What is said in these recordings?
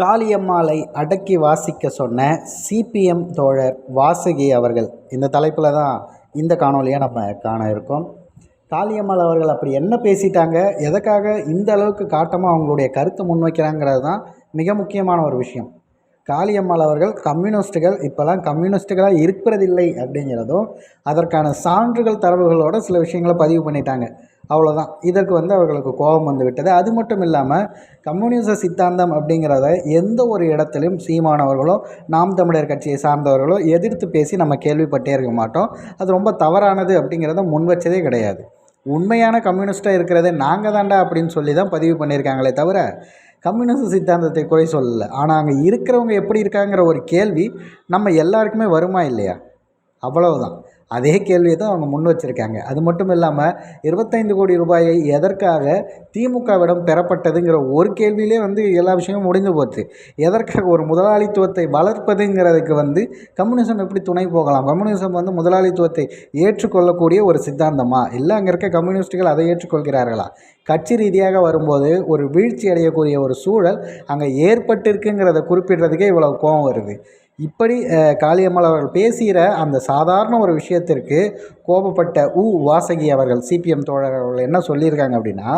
காளியம்மாளை அடக்கி வாசிக்க சொன்ன சிபிஎம் தோழர் வாசகி அவர்கள். இந்த தலைப்பில் தான் இந்த காணொலியை நம்ம காண இருக்கோம். காளியம்மாள் அவர்கள் அப்படி என்ன பேசிட்டாங்க? எதற்காக இந்த அளவுக்கு காட்டமாக அவங்களுடைய கருத்தை முன்வைக்கிறாங்கிறது தான் மிக முக்கியமான ஒரு விஷயம். காளியம்மாள் அவர்கள் கம்யூனிஸ்ட்டுகள் இப்போல்லாம் கம்யூனிஸ்ட்டுகளாக இருக்கிறதில்லை அப்படிங்கிறதும் அதற்கான சான்றுகள் தரவுகளோட சில விஷயங்களை பதிவு பண்ணிட்டாங்க. அவ்வளோதான் இதற்கு வந்து அவர்களுக்கு கோபம் வந்து விட்டது. அது மட்டும் இல்லாமல் கம்யூனிச சித்தாந்தம் அப்படிங்கிறத எந்த ஒரு இடத்திலும் சீமானவர்களோ நாம் தமிழர் கட்சியை சார்ந்தவர்களோ எதிர்த்து பேசி நம்ம கேள்விப்பட்டே இருக்க மாட்டோம். அது ரொம்ப தவறானது அப்படிங்கிறத முன்வச்சதே கிடையாது. உண்மையான கம்யூனிஸ்ட்டாக இருக்கிறதே நாங்கள் தாண்டா அப்படின்னு சொல்லி தான் பதிவு பண்ணியிருக்காங்களே தவிர கம்யூனிஸ்ட் சித்தாந்தத்தை குறை சொல்லலை. ஆனால் அங்கே இருக்கிறவங்க எப்படி இருக்காங்கிற ஒரு கேள்வி நம்ம எல்லாருக்குமே வருமா இல்லையா? அவ்வளவுதான். அதே கேள்வியை தான் அவங்க முன் வச்சுருக்காங்க. அது மட்டும் இல்லாமல் இருபத்தைந்து கோடி ரூபாயை எதற்காக திமுகவிடம் பெறப்பட்டதுங்கிற ஒரு கேள்வியிலே வந்து எல்லா விஷயமும் முடிந்து போச்சு. எதற்காக ஒரு முதலாளித்துவத்தை வளர்ப்பதுங்கிறதுக்கு வந்து கம்யூனிசம் எப்படி துணை போகலாம்? கம்யூனிசம் வந்து முதலாளித்துவத்தை ஏற்றுக்கொள்ளக்கூடிய ஒரு சித்தாந்தமா? இல்லை அங்கே இருக்க கம்யூனிஸ்ட்டுகள் அதை ஏற்றுக்கொள்கிறார்களா? கட்சி ரீதியாக வரும்போது ஒரு வீழ்ச்சி அடையக்கூடிய ஒரு சூழல் அங்கே ஏற்பட்டிருக்குங்கிறத குறிப்பிடுறதுக்கே இவ்வளோ கோபம் வருது. இப்படி காளியம்மாள் அவர்கள் பேசுகிற அந்த சாதாரண ஒரு விஷயத்திற்கு கோபப்பட்ட உ. வாசகி அவர்கள் சிபிஎம் தோழர் அவர்கள் என்ன சொல்லியிருக்காங்க அப்படின்னா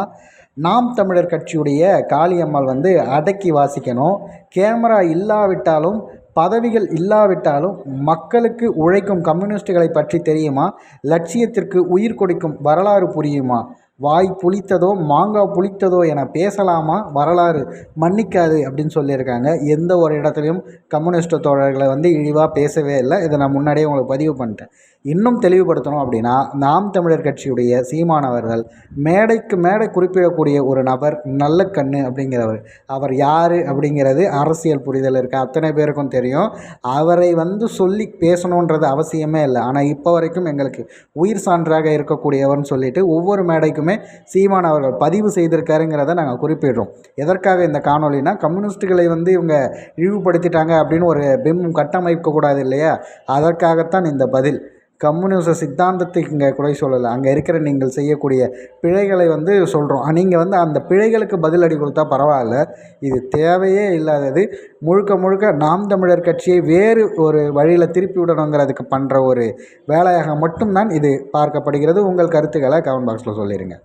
நாம் தமிழர் கட்சியுடைய காளியம்மாள் வந்து அடக்கி வாசிக்கணும். கேமரா இல்லாவிட்டாலும் பதவிகள் இல்லாவிட்டாலும் மக்களுக்கு உழைக்கும் கம்யூனிஸ்டுகளை பற்றி தெரியுமா? லட்சியத்திற்கு உயிர் கொடுக்கும் வரலாறு புரியுமா? வாய் புளித்ததோ மாங்காய் புளித்ததோ என பேசலாமா? வரலாறு மன்னிக்காது அப்படின்னு சொல்லியிருக்காங்க. எந்த ஒரு இடத்துலையும் கம்யூனிஸ்ட் தோழர்களை வந்து இழிவாக பேசவே இல்லை. இதை நான் முன்னாடியே உங்களுக்கு பதிவு பண்ணிட்டேன். இன்னும் தெளிவுபடுத்தணும் அப்படின்னா நாம் தமிழர் கட்சியுடைய சீமானவர்கள் மேடைக்கு மேடை குறிப்பிடக்கூடிய ஒரு நபர் நல்ல கண்ணு அப்படிங்கிறவர். அவர் யார் அப்படிங்கிறது அரசியல் புரிதல் இருக்க. அத்தனை பேருக்கும் தெரியும். அவரை வந்து சொல்லி பேசணுன்றது அவசியமே இல்லை. ஆனால் இப்போ வரைக்கும் எங்களுக்கு உயிர் சான்றாக இருக்கக்கூடியவர்னு சொல்லிட்டு ஒவ்வொரு மேடைக்குமே எல்லாமே சீமான் அவர்கள் பதிவு செய்திருக்காருங்கிறத நாங்கள் குறிப்பிடுறோம். எதற்காக இந்த காணொலினா கம்யூனிஸ்ட்டுகளை வந்து இவங்க இழிவுபடுத்திட்டாங்க அப்படின்னு ஒரு பிம்பம் கட்டமைக்கக்கூடாது இல்லையா? அதற்காகத்தான் இந்த பதில். கம்யூனிச சித்தாந்தத்தை இங்கே குறை சொல்லலை. அங்கே இருக்கிற நீங்கள் செய்யக்கூடிய பிழைகளை வந்து சொல்கிறோம் நீங்கள் வந்து அந்த பிழைகளுக்கு பதிலடி கொடுத்தா பரவாயில்ல. இது தேவையே இல்லாதது. முழுக்க முழுக்க நாம் தமிழர் கட்சியை வேறு ஒரு வழியில் திருப்பி விடணுங்கிறதுக்கு பண்ணுற ஒரு வேலையாக மட்டும்தான் இது பார்க்கப்படுகிறது. உங்கள் கருத்துக்களை கமெண்ட் பாக்ஸில் சொல்லிடுங்க